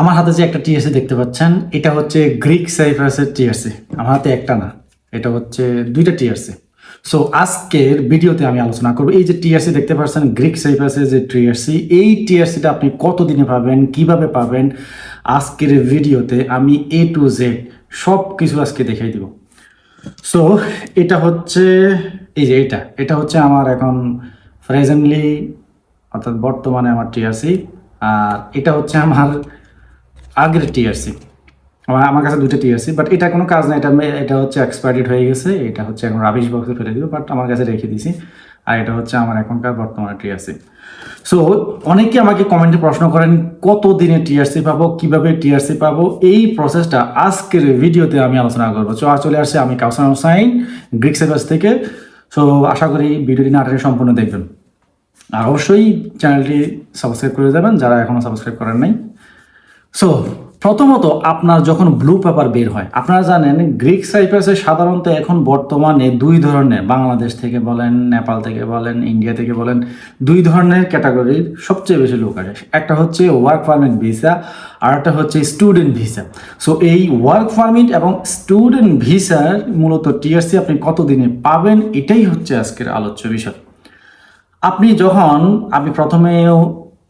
আমার হাতে যে একটা টিএসসি দেখতে পাচ্ছেন, এটা হচ্ছে গ্রিক সাইফাসের টিএসসি আমার হাতে একটা না, এটা হচ্ছে দুইটা টিএসসি সো আজকের ভিডিওতে আমি আলোচনা করব, এই যে টিআরসি দেখতে পাচ্ছেন গ্রিক সাইফাসের যে টিআরসি এই টিআরসিটা আপনি কত দিনে পাবেন, কীভাবে পাবেন, আজকের ভিডিওতে আমি এ টু জেড সব কিছু আজকে দেখাই দিব। সো এটা হচ্ছে, এই যে এটা এটা হচ্ছে আমার এখন প্রেজেন্টলি অর্থাৎ বর্তমানে আমার টিআরসি আর এটা হচ্ছে আমার আগের টিআরসি আমার আমার কাছে দুটো টিআরসি বাট এটা কোনো কাজ না, এটা এটা হচ্ছে এক্সপায়ার্ড হয়ে গেছে, এটা হচ্ছে এখন রাবিশ বক্সে ফেলে দিব বাট আমার কাছে রেখে দিছি, আর এটা হচ্ছে আমার এখনকার বর্তমানে টিআরসি সো অনেকে আমাকে কমেন্টে প্রশ্ন করেন, কত দিনে টিআরসি পাবো, কীভাবে টিআরসি পাবো? এই প্রসেসটা আজকের ভিডিওতে আমি আলোচনা করব। চো চলে আসছে আমি কাউসান হোসাইন গ্রিক সেভাস থেকে। সো আশা করি ভিডিওটি নাটকে সম্পূর্ণ দেখবেন। আর অবশ্যই চ্যানেলটি সাবস্ক্রাইব করে যাবেন, যারা এখনও সাবস্ক্রাইব করেন নাই। সো প্রথমত আপনার যখন ব্লু পেপার বের হয়, আপনারা জানেন গ্রিক সাইপ্রাসে সাধারণত এখন বর্তমানে দুই ধরনের, বাংলাদেশ থেকে বলেন, নেপাল থেকে বলেন ইন্ডিয়া থেকে বলেন, দুই ধরনের ক্যাটাগরির সবচেয়ে বেশি লোক আসে। একটা হচ্ছে ওয়ার্ক পারমিট ভিসা আর একটা হচ্ছে স্টুডেন্ট ভিসা সো এই ওয়ার্ক পারমিট এবং স্টুডেন্ট ভিসার মূলত টিআরসি আপনি কতদিনে পাবেন, এটাই হচ্ছে আজকের আলোচ্য বিষয়। আপনি যখন, আমি প্রথমে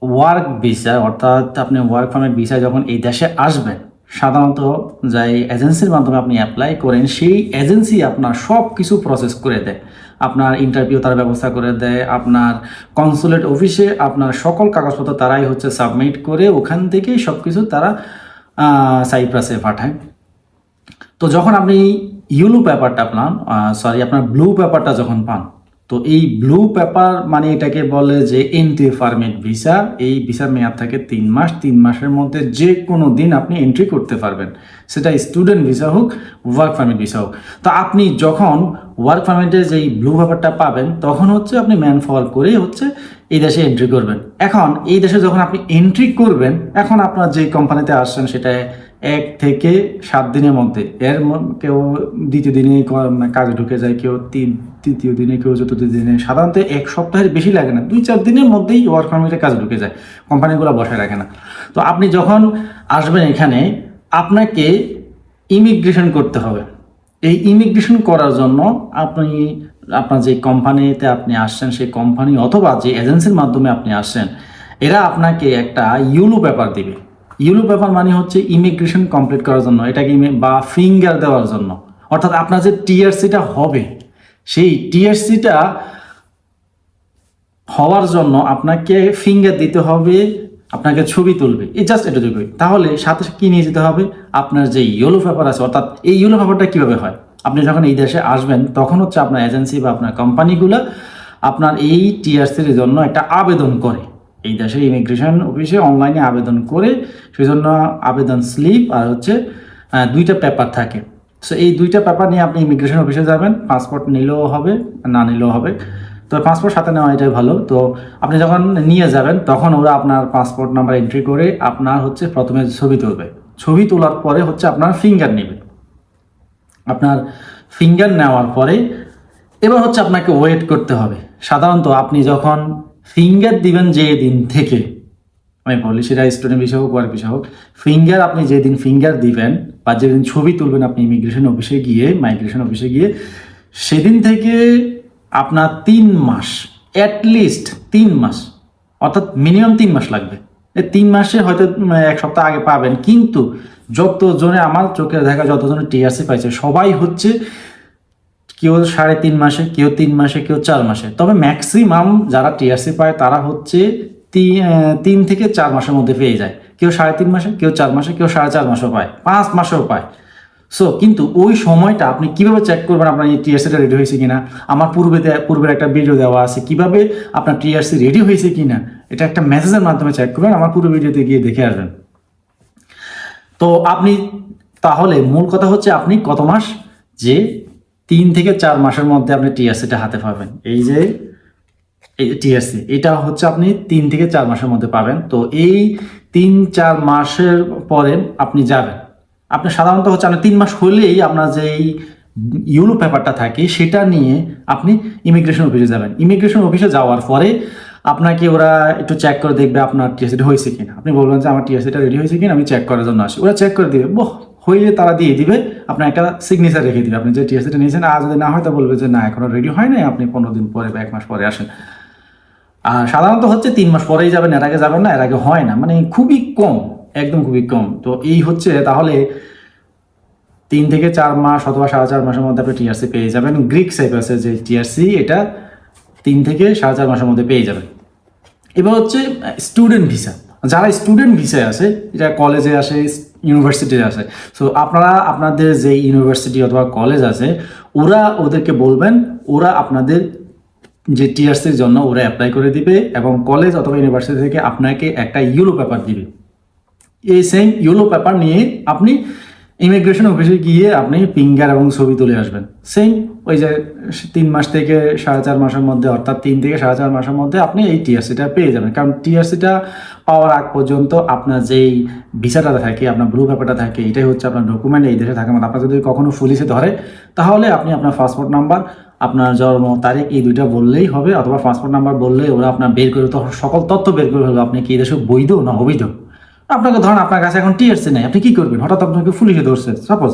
ওয়ার্ক ভিসা অর্থাৎ আপনি ওয়ার্ক পারমিট ভিসা যখন এই দেশে আসবেন, সাধারণত যে এজেন্সির মাধ্যমে আপনি অ্যাপ্লাই করেন, সেই এজেন্সি আপনার সব কিছু প্রসেস করে দেয়। আপনার ইন্টারভিউ তার ব্যবস্থা করে দেয়, আপনার কনসুলেট অফিসে আপনার সকল কাগজপত্র তারাই হচ্ছে সাবমিট করে ওখান থেকেই সব কিছু তারা সাইপ্রাসে পাঠায়। তো যখন আপনি ইউলো পেপারটা পান সরি আপনার ব্লু পেপারটা যখন পান তো এই ব্লু পেপার মানে এটাকে বলে যে এন্ট্রি ফার্মেট ভিসা এই ভিসার মেয়াদ থাকে তিন মাস, তিন মাসের মধ্যে যে কোনো দিন আপনি এন্ট্রি করতে পারবেন। সেটা স্টুডেন্ট ভিসা হোক ওয়ার্ক পারমিট ভিসা হোক। তো আপনি যখন ওয়ার্ক পারমিটে যেই ব্লু পেপারটা পাবেন, তখন হচ্ছে আপনি ম্যান ফল করে হচ্ছে এই দেশে এন্ট্রি করবেন। এখন এই দেশে যখন আপনি এন্ট্রি করবেন, এখন আপনার যে কোম্পানিতে আসছেন সেটা এক থেকে সাত দিনের মধ্যে। এর কেউ দ্বিতীয় দিনে মানে কাজে ঢুকে যায়, কেউ তিন তৃতীয় দিনে, কেউ চতুর্থ দিনে। সাধারণত এক সপ্তাহের বেশি লাগে না। দুই চার দিনের মধ্যেই ওয়ার্ক পারমিটে কাজে ঢুকে যায়। কোম্পানিগুলো বসায় রাখে না। তো আপনি যখন আসবেন এখানে, আপনাকে ইমিগ্রেশন করতে হবে। এই ইমিগ্রেশন করার জন্য আপনি, আপনার যে কোম্পানিতে আপনি আসছেন, সেই কোম্পানি অথবা যে এজেন্সির মাধ্যমে আপনি আসছেন, এরা আপনাকে একটা ইউলো পেপার দিবে। ইউলো পেপার মানে হচ্ছে ইমিগ্রেশন কমপ্লিট করার জন্য, এটাকে বা ফিঙ্গার দেওয়ার জন্য। অর্থাৎ আপনার যে টিআরসিটা হবে, সেই টিআরসিটা হওয়ার জন্য আপনাকে ফিঙ্গার দিতে হবে, আপনাকে ছবি তুলবে। এই জাস্ট এটুকুই তাহলে সাথে কি নিয়ে যেতে হবে? আপনার যে ইয়েলো পেপার আছে, অর্থাৎ এই ইয়েলো পেপারটা কীভাবে হয়? আপনি যখন এই দেশে আসবেন, তখন হচ্ছে আপনার এজেন্সি বা আপনার কোম্পানিগুলো আপনার এই টিআরসির জন্য একটা আবেদন করে। এই দেশের ইমিগ্রেশন অফিসে অনলাইনে আবেদন করে, সেজন্য আবেদন স্লিপ আর হচ্ছে দুইটা পেপার থাকে। সো এই দুইটা পেপার নিয়ে আপনি ইমিগ্রেশন অফিসে যাবেন পাসপোর্ট নিলেও হবে, না নিলেও হবে। তো পাসপোর্ট সাথে নেওয়া এটাই ভালো। তো আপনি যখন নিয়ে যাবেন, তখন ওরা আপনার পাসপোর্ট নাম্বার এন্ট্রি করে আপনার হচ্ছে প্রথমে ছবি তুলবে। ছবি তোলার পরে হচ্ছে আপনার ফিঙ্গার নেবে। আপনার ফিঙ্গার নেওয়ার পরে, এবার হচ্ছে আপনাকে ওয়েট করতে হবে। সাধারণত আপনি যখন ফিঙ্গার দিবেন যে দিন থেকে। আমি বলি সেটা স্টুডেন্ট বিষয় হোক ওয়ার্ক বিষয় হোক ফিঙ্গার আপনি যেদিন ফিঙ্গার দিবেন বা যেদিন ছবি তুলবেন আপনি ইমিগ্রেশন অফিসে গিয়ে মাইগ্রেশন অফিসে গিয়ে, সেদিন থেকে আপনার তিন মাস অ্যাটলিস্ট তিন মাস, অর্থাৎ মিনিমাম তিন মাস লাগবে। তিন মাসে হয়তো এক সপ্তাহ আগে পাবেন। কিন্তু যতজনে আমার চোখে দেখা, যতজনে টিআরসি পাইছে, সবাই হচ্ছে কেউ সাড়ে তিন মাসে, কেউ তিন মাসে, কেউ চার মাসে। তবে ম্যাক্সিমাম যারা টিআরসি পায়, তারা হচ্ছে তিন থেকে চার মাসের মধ্যে পেয়ে যায়। কেউ সাড়ে তিন মাসে, কেউ চার মাসে, কেউ সাড়ে চার মাসও পায়, পাঁচ মাসেও পায়। সো কিন্তু ওই সময়টা আপনি কীভাবে চেক করবেন আপনার এই টিআরসিটা রেডি হয়েছে কিনা? আমার পূর্বে পূর্বের একটা ভিডিও দেওয়া আছে, কীভাবে আপনার টিআরসি রেডি হয়েছে কিনা? এটা একটা মেসেজের মাধ্যমে চেক করবেন, আমার পুরো ভিডিওতে গিয়ে দেখে আসবেন। তো আপনি, তাহলে মূল কথা হচ্ছে আপনি কত মাস যে তিন থেকে চার মাসের মধ্যে আপনি টিআরসিটা হাতে পাবেন। এই যে, এই টিআরসি এটা হচ্ছে আপনি তিন থেকে চার মাসের মধ্যে পাবেন। তো এই তিন চার মাসের পরে আপনি যাবেন। আপনি সাধারণত হচ্ছে আপনার তিন মাস হলেই আপনার যে এই ইউলো পেপারটা থাকে, সেটা নিয়ে আপনি ইমিগ্রেশন অফিসে যাবেন। ইমিগ্রেশন অফিসে যাওয়ার পরে আপনাকে ওরা একটু চেক করে দেখবে আপনার টিএসিটা হয়েছে কিনা। আপনি বলবেন যে, আমার টিএসিটা রেডি হয়েছে কিনা? আমি চেক করার জন্য আসি। ওরা চেক করে দিবে, বহ হইলে তারা দিয়ে দিবে, আপনার একটা সিগনেচার রেখে দিবে। আপনি যে টিএসিটা নিয়েছেন, আর যদি না হয় তা বলবে যে, না, এখনও রেডি হয় নাই, আপনি পনেরো দিন পরে বা এক মাস পরে আসেন। আর সাধারণত হচ্ছে তিন মাস পরেই যাবেন, এর আগে যাবেন না, এর আগে হয় না। মানে খুবই কম, একদম খুবই কম। তো এই হচ্ছে, তাহলে তিন থেকে চার মাস অথবা সাড়ে চার মাসের মধ্যে আপনি টিআরসি পেয়ে যাবেন। গ্রিক সাইপ্রাসের যে টিআরসি এটা তিন থেকে সাড়ে চার মাসের মধ্যে পেয়ে যাবেন। এবার হচ্ছে স্টুডেন্ট ভিসা যারা স্টুডেন্ট ভিসায় আছে এটা কলেজে আসে ইউনিভার্সিটিতে আছে। সো আপনারা আপনাদের যে ইউনিভার্সিটি অথবা কলেজ আছে, ওরা ওদেরকে বলবেন, ওরা আপনাদের যে টিআরসির জন্য ওরা অ্যাপ্লাই করে দিবে এবং কলেজ অথবা ইউনিভার্সিটি থেকে আপনাকে একটা ইউলো পেপার দিবে। এই সেম ইউলো পেপার নিয়ে আপনি ইমিগ্রেশন অফিসে গিয়ে আপনি ফিঙ্গার এবং ছবি তুলে আসবেন। সেম ওই যে তিন মাস থেকে সাড়ে চার মাসের মধ্যে, অর্থাৎ তিন থেকে সাড়ে চার মাসের মধ্যে আপনি এই টিআরসিটা পেয়ে যাবেন। কারণ টিআরসিটা পাওয়ার আগ পর্যন্ত আপনার যেই ভিসাটা থাকে, আপনার ব্লু পেপারটা থাকে, এটাই হচ্ছে আপনার ডকুমেন্ট এই দেশে থাকে মানে আপনার যদি কখনো পুলিশে ধরে, তাহলে আপনি আপনার পাসপোর্ট নাম্বার আপনার জন্ম তারিখ এই দুইটা বললেই হবে, অথবা পাসপোর্ট নাম্বার বললেই ওরা আপনার বের করে সকল তথ্য বের করে ফেলবে, আপনি কি দেশে বৈধ না অবৈধ? আপনাকে ধরেন আপনার কাছে এখন টিআরসি নেই, আপনি কি করবেন? হঠাৎ আপনাকে পুলিশে ধরছে সাপোজ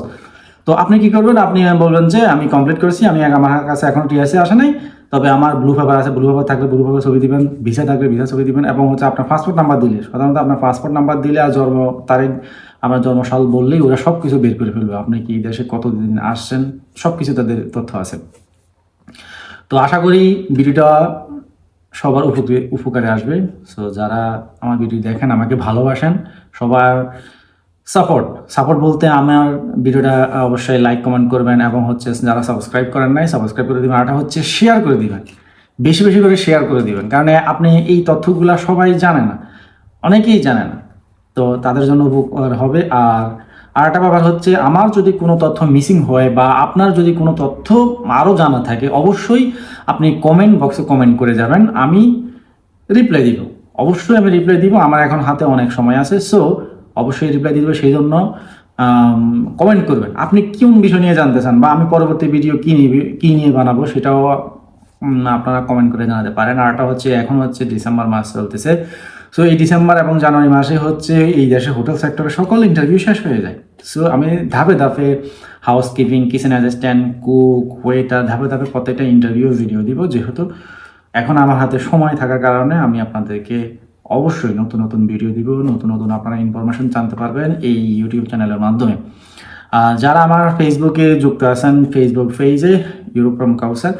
তো আপনি কি করবেন? আপনি বলবেন যে, আমি কমপ্লিট করেছি, আমি আমার কাছে এখন টিআরসি আসে নাই। তবে আমার ব্লু পেপার আছে ব্লু পেপার থাকলে ব্লু পেপার ছবি দিবেন ভিসা থাকলে ভিসা ছবি দিবেন এবং হচ্ছে আপনার পাসপোর্ট নাম্বার দিলে। সাধারণত আপনার পাসপোর্ট নাম্বার দিলে আর জন্ম তারিখ, আপনার জন্মসাল বললেই ওরা সব কিছু বের করে ফেলবে। আপনি কি দেশে কতদিন আসছেন? সব কিছু তাদের তথ্য আছে। তো আশা করি ভিডিওটা সবার উপকারে উপকারে আসবে। সো যারা আমার ভিডিও দেখেন, আমাকে ভালোবাসেন, সবার সাপোর্ট সাপোর্ট বলতে আমার ভিডিওটা অবশ্যই লাইক কমেন্ট করবেন এবং হচ্ছে যারা সাবস্ক্রাইব করেন নাই সাবস্ক্রাইব করে দিবেন। আরটা হচ্ছে শেয়ার করে দিবেন। বেশি বেশি করে শেয়ার করে দিবেন। কারণ আপনি এই তথ্যগুলো সবাই জানে না। অনেকেই জানে না। তো তাদের জন্য উপকার হবে। আর আর একটা ব্যাপার হচ্ছে, আমার যদি কোনো তথ্য মিসিং হয় বা আপনার যদি কোনো তথ্য আরও জানা থাকে, অবশ্যই আপনি কমেন্ট বক্সে কমেন্ট করে যাবেন, আমি রিপ্লাই দিব। অবশ্যই আমি রিপ্লাই দিব, আমার এখন হাতে অনেক সময় আছে সো অবশ্যই রিপ্লাই দিব সেই জন্য কমেন্ট করবেন। আপনি কোন বিষয় নিয়ে জানতে চান বা আমি পরবর্তী ভিডিও কী নিয়ে কী নিয়ে বানাবো, সেটাও আপনারা কমেন্ট করে জানাতে পারেন। আর একটা হচ্ছে, এখন হচ্ছে ডিসেম্বর মাস চলতেছে সো এই ডিসেম্বর এবং জানুয়ারি মাসে হচ্ছে এই দেশে হোটেল সেক্টরে সকল ইন্টারভিউ শেষ হয়ে যায়। সো আমি ধাপে ধাপে house keeping kitchen assistant cook waiter ধাপে ধাপে প্রত্যেকটা ইন্টারভিউ ভিডিও দিব। যেহেতু এখন আমার হাতে সময় থাকার কারণে আমি আপনাদেরকে অবশ্যই নতুন নতুন ভিডিও দিব, নতুন নতুন আপনারা ইনফরমেশন জানতে পারবেন এই ইউটিউব চ্যানেলের মাধ্যমে। যারা আমার ফেসবুকে যুক্ত আছেন ফেসবুক পেজে ইউরোপ ফ্রম কাউসার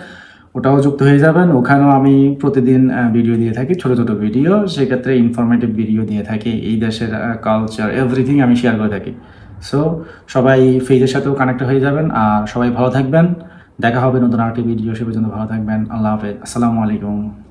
ওটাও যুক্ত হয়ে যাবেন। ওখানেও আমি প্রতিদিন ভিডিও দিয়ে থাকি, ছোট ছোট ভিডিও সেক্ষেত্রে ইনফরমেটিভ ভিডিও দিয়ে থাকি। এই দেশের কালচার এভরিথিং আমি শেয়ার করে থাকি। সো সবাই ফেজের সাথেও কানেক্ট হয়ে যাবেন আর সবাই ভালো থাকবেন। দেখা হবে নতুন আরেকটি ভিডিও সে পর্যন্ত ভালো থাকবেন। আল্লাহ হাফেজ। আসসালামু আলাইকুম।